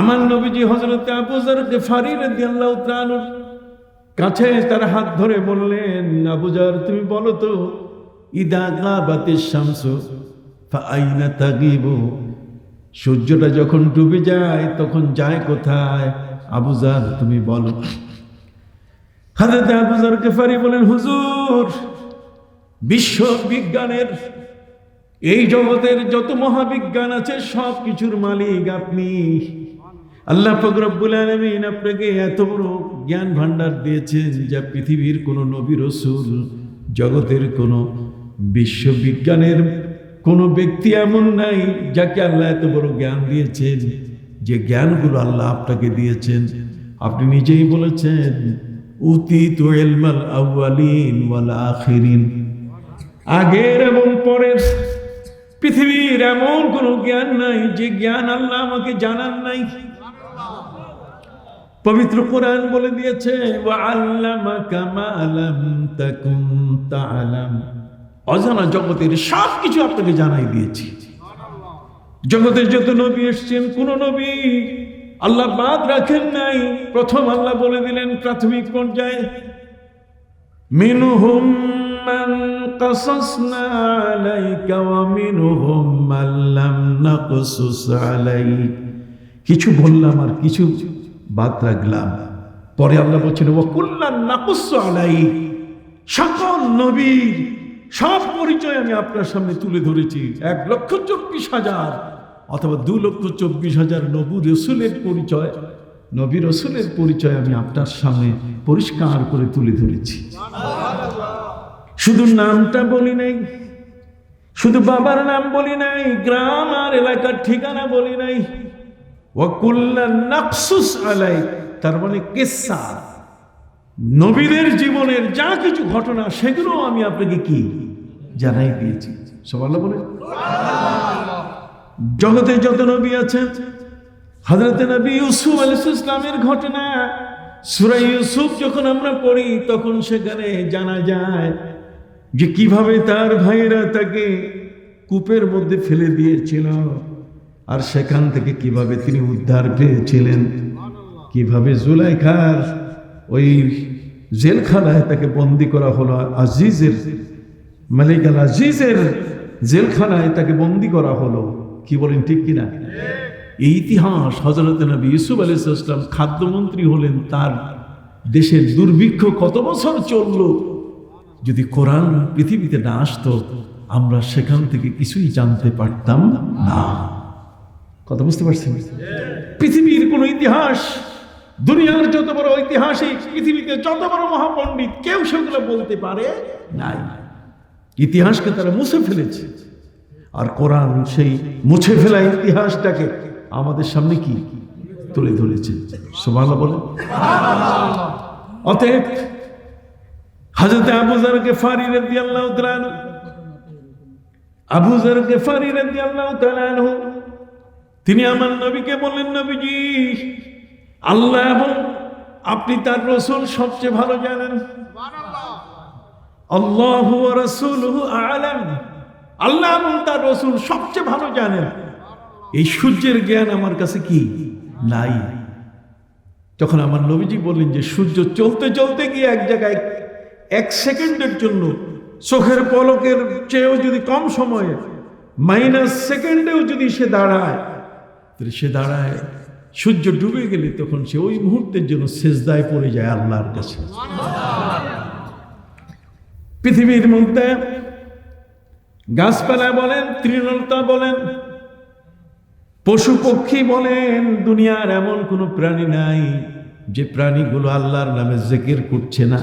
আমার নবীজি হজরত আবুজার গেফারি রাদিয়াল্লাহু তাআলার কাছে তার হাত ধরে বললেন আবুজার তুমি বলো তো, ইদা গাবাতিস শামসু, ফাআইনা তাগিবু? সূর্যটা যখন ডুবে যায়, তখন যায় কোথায়? আবুজার তুমি বলো। হাজরত আবুজার গেফারি বলেন, হুজুর বিশ্ব বিজ্ঞানের এই জগতের যত মহাবিজ্ঞান আছে সব কিছুর মালিক আপনি। আল্লাহ ফকরবুল আলমিন আপনাকে এত বড় জ্ঞান ভান্ডার দিয়েছেন যা পৃথিবীর কোনো নবী রসুল, জগতের কোনো বিশ্ববিজ্ঞানের কোনো ব্যক্তি এমন নাই যাকে আল্লাহ এত বড় জ্ঞান দিয়েছেন। যে জ্ঞানগুলো আল্লাহ আপনাকে দিয়েছেন। আপনি নিজেই বলেছেন উতি তো এলমাল আউয়ালিন ওয়াল আখিরিন। আগের এবং পরের পৃথিবীর এমন কোনো জ্ঞান নাই যে জ্ঞান আল্লাহ আমাকে জানান নাই। পবিত্র কোরআন বলে দিয়েছে ওয়া আল্লামাকা মা লাম তাকুন তা'লাম অজানা জগতের সব কিছু আপনাকে জানাই দিয়েছি জগতের যত নবী এসছেন কোন নবী আল্লাহ বাদ রাখেন নাই প্রথম আল্লাহ বলে দিলেন প্রাথমিক পর্যায়ে মিনহুম মান قصصنا عليك ومنهم من لم نقصص عليك কিছু বললাম আর কিছু বাদ রাখলাম। পরে আল্লাহ বলছেন ও কুল্লান নাকুস্স আলাই সকল নবীর সব পরিচয় আমি আপনার সামনে তুলে ধরেছি। এক লক্ষ চব্বিশ হাজার অথবা দু লক্ষ চব্বিশ হাজার নবু রসুলের পরিচয়। নবী রসুলের পরিচয় আমি আপনার সামনে পরিষ্কার করে তুলে ধরেছি। শুধু নামটা বলি নাই, শুধু বাবার নাম বলি নাই, গ্রাম আর এলাকার ঠিকানা বলি নাই ওয়াকুল্লা নাকসুস আলাই তার মানে কেসা? নবীদের জীবনের যা কিছু ঘটনা, সেগুলো আমি আপনাকে কি জানাই দিয়েছি। সবাই বলে জগতে যত নবী আছেন হজরত নবী ইউসুফ আলাইহিস ইসলামের ঘটনা, সূরা ইউসুফ যখন আমরা পড়ি, তখন সেখানে জানা যায় যে কীভাবে তার ভাইরা তাকে কূপের মধ্যে ফেলে দিয়েছিল। আর সেখান থেকে কীভাবে তিনি উদ্ধার পেয়েছিলেন? কীভাবে জুলাইখার ওই জেলখানায় তাকে বন্দি করা হলো? আজিজের, মালিক আল আজিজের জেলখানায় তাকে বন্দি করা হলো। কি বলেন, ঠিক কিনা? এই ইতিহাস হজরত নবী ইউসুফ আলী ইসলাম খাদ্যমন্ত্রী হলেন, তার দেশের দুর্ভিক্ষ কত বছর চলল? যদি কোরআন পৃথিবীতে না আসতো, আমরা সেখান থেকে কিছুই জানতে পারতাম না। কথা বুঝতে পারছেন? পৃথিবীর কোন ইতিহাস, দুনিয়ার যত বড় ঐতিহাসিক, পৃথিবীতে যত বড় মহাপণ্ডিত কেউ সেগুলো বলতে পারে নাই। ইতিহাসকে তারা মুছে ফেলেছে। আর কোরআন সেই মুছে ফেলা ইতিহাসটাকে আমাদের সামনে কি তুলে ধরেছে? সোমালা বলে অতএব হজরত আবুজার গেফারি রাদিয়াল্লাহু তাআলা আবুজার গেফারি রাদিয়াল্লাহু তাআলা তিনি আমার নবীকে বললেন, নবীজি, আল্লাহ এবং আপনি তার রসুল সবচেয়ে ভালো জানেন। আল্লাহ রসুল আল্লাহ এবং তার রসুল সবচেয়ে ভালো জানেন। এই সূর্যের জ্ঞান আমার কাছে কি? নাই। তখন আমার নবীজি বললেন যে, সূর্য চলতে চলতে গিয়ে এক জায়গায় এক সেকেন্ডের জন্য চোখের পলকের চেয়েও যদি কম সময়ে, মাইনাস সেকেন্ডেও যদি সে দাঁড়ায় তাহলে সে দাঁড়ায়, সূর্য ডুবে গেলে তখন সে ওই মুহূর্তের জন্য শেষদায় পড়ে যায় আল্লাহর কাছে। পৃথিবীর মধ্যে গাছপালা বলেন, তৃণলতা বলেন, পশু পক্ষী বলেন, দুনিয়ার এমন কোনো প্রাণী নাই যে প্রাণীগুলো আল্লাহর নামে জেকের করছে না।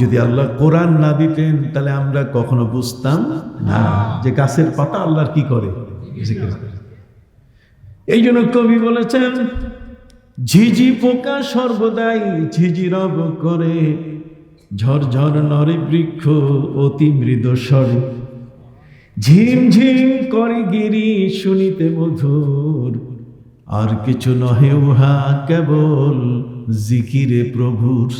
যদি আল্লাহ কোরআন না দিতেন, তাহলে আমরা কখনো বুঝতাম না যে গাছের পাতা আল্লাহর কি করে। এই জন্য কবি বলেছেন, ঝিঝি পোকা সর্বদাই ঝিঝি রব করে। ঝরঝর নরে বৃক্ষ অতি মৃদ স্বরে। ঝিম ঝিম করে গিরি শুনিতে মধুর। আর কিছু নহে উহা কেবল জিকিরে প্রভুর।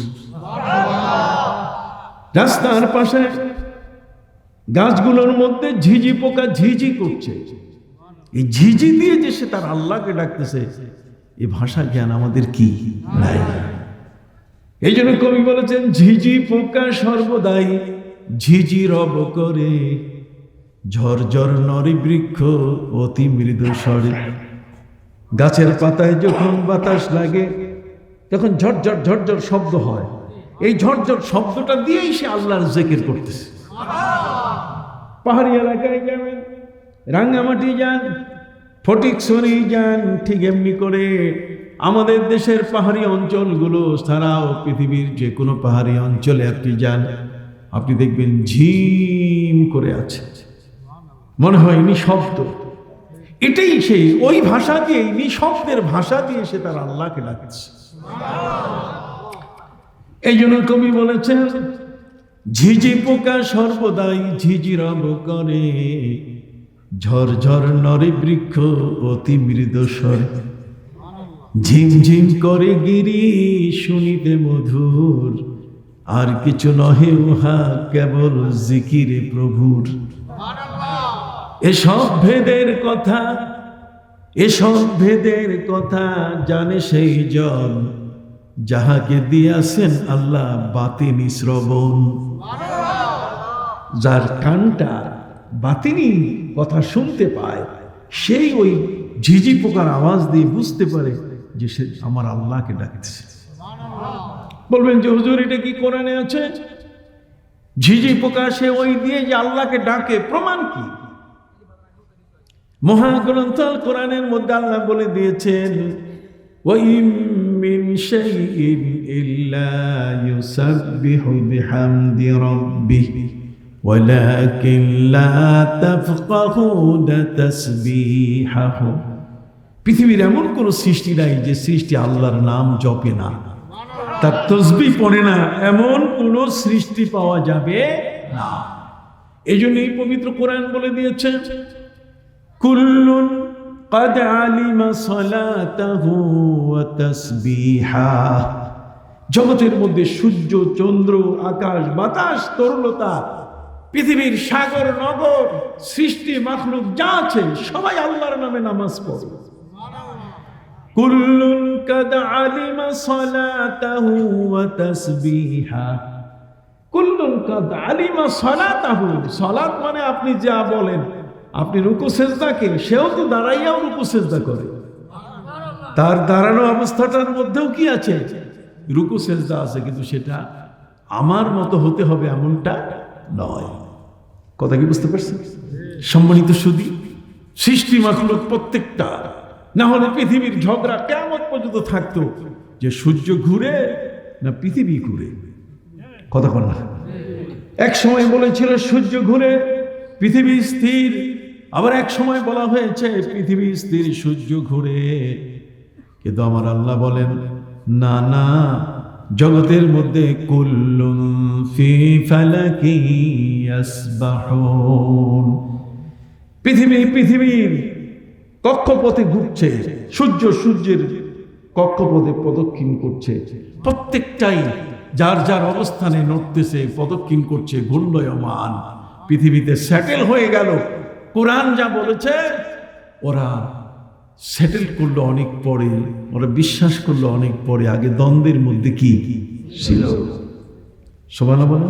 রাস্তার পাশে গাছগুলোর মধ্যে ঝিঝি পোকা ঝিঝি করছে। এই ঝিঝি দিয়ে যে সে তার আল্লাহকে ডাকতেছে এই ভাষা জ্ঞান আমাদের কি? নাই। এই জন্য কবি বলেছেন, ঝিঝি পোকা সর্বদাই ঝিঝি রব করে। ঝরঝর নরি বৃক্ষ অতি মৃদু স্বরে। গাছের পাতায় যখন বাতাস লাগে, তখন ঝরঝর ঝরঝর শব্দ হয়। এই ঝরঝর শব্দটা দিয়েই সে আল্লাহর জেকের করতেছে। পাহাড়ি এলাকায় যাবেন রাঙ্গামাটি যান ফটিকছড়ি যান, ঠিক এমনি করে আমাদের দেশের পাহাড়ি অঞ্চলগুলো ছাড়াও পৃথিবীর যে কোনো পাহাড়ি অঞ্চলে আপনি যান, আপনি দেখবেন ঝিম করে আছে। মনে হয় নিঃশব্দ। এটাই সেই, ওই ভাষা দিয়ে নিঃশব্দের ভাষা দিয়ে সে তার আল্লাহকে ডাকছে। এই জন্য কবি বলেছেন, ঝিঝি পোকা সর্বদাই ঝিঝি রব করে। ঝরঝর নরে বৃক্ষ অতি মৃদ স্বরে। ঝিমঝিম করে গিরি শুনিতে মধুর। আর কিছু নহে উহা, কেবল জিকিরে প্রভুর। এসব ভেদের কথা এসব ভেদের কথা জানে সেই জন, যাহাকে দিয়াছেন আল্লাহ বাতিনি শ্রবণ। যার কানটা বাতিনি কথা শুনতে পায়। সেই ওই ঝিঝি পোকার আওয়াজ দিয়ে বুঝতে পারে যে সে আমার আল্লাহকে ডাকছে। বলবেন যে, হুজুর, এটা কি কোরআনে আছে? ঝিঝি পোকা সে ওই দিয়ে যে আল্লাহকে ডাকে, প্রমাণ কি? মহাগ্রন্থাল কোরআনের মধ্যে আল্লাহ বলে দিয়েছেন মিন শাইইন ইল্লা ইউসাব্বিহু বিহামদি রাব্বিহি। وَلَكِن لَّا تَفْقَهُونَ تَسْبِيحَهُ পৃথিবীর এমন কোন সৃষ্টি নাই যে সৃষ্টি আল্লাহর নাম জপে না তার তসবি পড়ে না এমন কোন সৃষ্টি পাওয়া যাবে না এই জন্য এই পবিত্র কোরআন বলে দিয়েছে কুল্লুন قد علم صلاته وتسبيحه জগতের মধ্যে সূর্য চন্দ্র আকাশ বাতাস তরলতা পৃথিবীর সাগর, নগর, সৃষ্টি, মাখলুক যা আছে, সবাই আল্লাহর নামে নামাজ পড়ে। কুল্লুন কাদ আলিমা সালাতাহু ওয়া তাসবিহা। কুল্লুন কাদ আলিমা সালাতাহু। সালাত মানে আপনি যা বলেন, আপনি রুকু সেজদাকে সেও তো দাঁড়াইয়াও রুকু সেজদা করে। তার দাঁড়ানো অবস্থাটার মধ্যেও কি আছে? রুকু সেজদা আছে, কিন্তু সেটা আমার মতো হতে হবে এমনটা নয়। কথা কি বুঝতে পারছেন? সম্মানিত সুদী সৃষ্টি মাখলুক প্রত্যেকটা। না হলে পৃথিবীর ঝগড়া কেমন পর্যন্ত থাকতো যে সূর্য ঘুরে না পৃথিবী ঘুরে? কথা কর না। এক সময় বলেছিল সূর্য ঘুরে পৃথিবী স্থির। আবার এক সময় বলা হয়েছে পৃথিবী স্থির সূর্য ঘুরে। কিন্তু আমার আল্লাহ বলেন না না। জগতের মধ্যে ফি পৃথিবী পৃথিবীর কক্ষপথে ঘুরছে, সূর্য সূর্যের কক্ষপথে প্রদক্ষিণ করছে। প্রত্যেকটাই যার যার অবস্থানে নড়তেছে, প্রদক্ষিণ করছে, ঘূর্ণয়মান। পৃথিবীতে সেটেল হয়ে গেল। কোরআন যা বলেছে, ওরা সেটেল করল অনেক পরে, ওরা বিশ্বাস করল অনেক পরে, আগে দ্বন্দ্বের মধ্যে কি ছিল? শোভানা বলো?